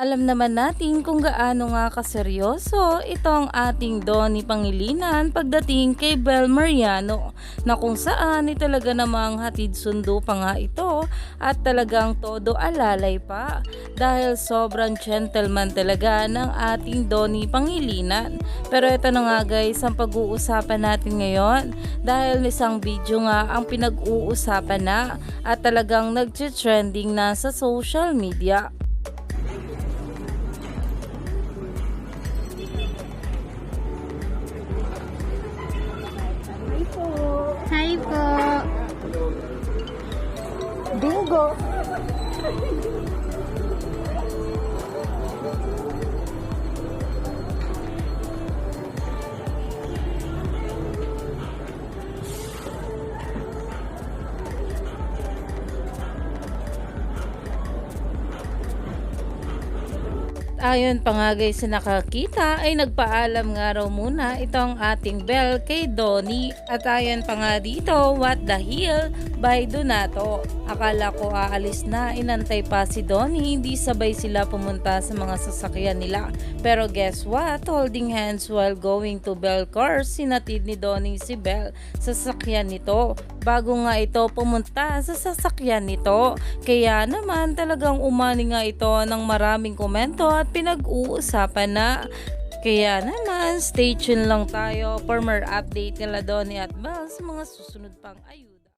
Alam naman natin kung gaano nga kaseryoso itong ating Donnie Pangilinan pagdating kay Bel Mariano na kung saan ay talaga namang hatid sundo pa nga ito at talagang todo alalay pa dahil sobrang gentleman talaga ng ating Donnie Pangilinan. Pero ito na nga guys ang pag-uusapan natin ngayon dahil isang video nga ang pinag-uusapan na at talagang nag-trending na sa social media. Bingo. Ayon pa nga guys sa nakakita ay nagpaalam nga raw muna itong ating Bell kay Donnie at ayon pa nga dito what the hell by Donato. Akala ko aalis na inantay pa si Donnie hindi sabay sila pumunta sa mga sasakyan nila. Pero guess what holding hands while going to Bell Cars sinatid ni Donnie si Bell sa sasakyan nito bago nga ito pumunta sa sasakyan nito. Kaya naman talagang umani nga ito ng maraming komento at pinag-uusapan na. Kaya naman, stay tuned lang tayo for more update nila Donnie at Bell sa mga susunod pang ayun.